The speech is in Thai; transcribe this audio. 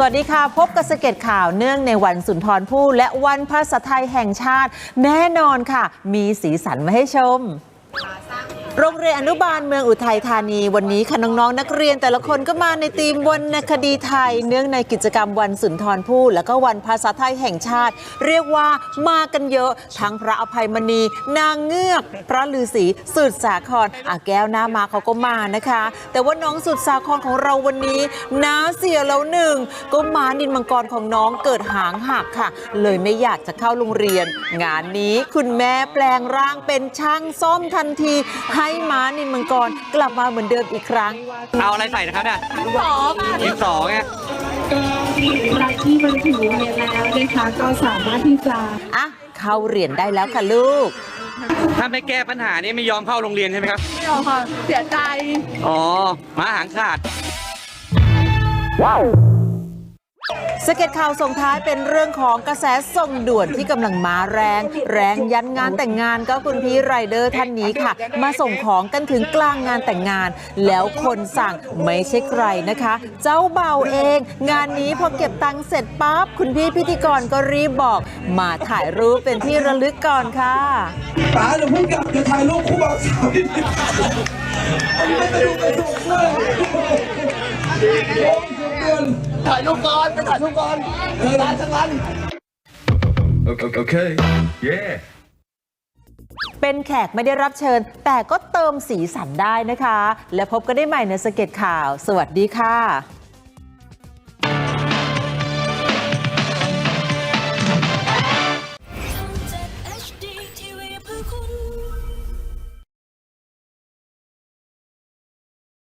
สวัสดีค่ะ พบกับสเก็ตข่าวเนื่องในวันสุนทรภู่และวันภาษาไทยแห่งชาติ แน่นอนค่ะ มีสีสันมาให้ชม โรงเรียนอนุบาลเมืองอุทัยธานีวันนี้ค่ะน้องๆนักเรียนแต่ละคนก็มาในธีมวรรณคดีไทย เนื่องในกิจกรรมวันสุนทรภู่และก็วันภาษาไทยแห่งชาติ เรียกว่ามากันเยอะทั้งพระอภัยมณี นางเงือก พระฤาษีสุดสาครอาแก้วหน้ามาเขาก็มานะคะ แต่ว่าน้องสุดสาครของเราวันนี้น้าเสียแล้วหนึ่งก็มานินมังกรของน้องเกิดหางหักค่ะ เลยไม่อยากจะเข้าโรงเรียน งานนี้คุณแม่แปลงร่างเป็นช่างซ่อมทันทีให้ม้านินมังกรกลับมาเหมือนเดิมอีกครั้งเอาอะไรใส่นะครับเนี่ยดินสอไงรักที่มันถึงโรงเรียนแล้วนะคะก็สามารถที่จะอะเข้าเรียนได้แล้วค่ะลูก ถ้าไม่แก้ปัญหานี้ไม่ยอมเข้าโรงเรียนใช่ไหมครับ ไม่เอาค่ะเสียใจ อ๋อหมาหางขาด สเก็ตข่าวส่งท้ายเป็นเรื่องของกระแสส่งด่วนที่กำลังมาแรง แรงยันงานแต่งงานก็คุณพี่ไรเดอร์ท่านนี้ค่ะ มาส่งของกันถึงกลางงานแต่งงาน แล้วคนสั่งไม่ใช่ใครนะคะ เจ้าเบาเอง งานนี้พอเก็บตังค์เสร็จปั๊บคุณพี่พิธีกรก็รีบบอก มาถ่ายรูปเป็นที่ระลึกก่อนค่ะป๋าเดี๋ยวเพิ่งกลับจะถ่ายรูปคู่บ่าวสาวนิดนึงอันนี้ไม่ดูกระสุนด้วยถ่ายรูปก่อนไปถ่ายรูปก่อนเออร้านทั้งร้าน Okay, okay. Yeah. เป็นแขกไม่ได้รับเชิญ แต่ก็เติมสีสันได้นะคะ และพบกันได้ใหม่ในสเก็ตข่าว สวัสดีค่ะ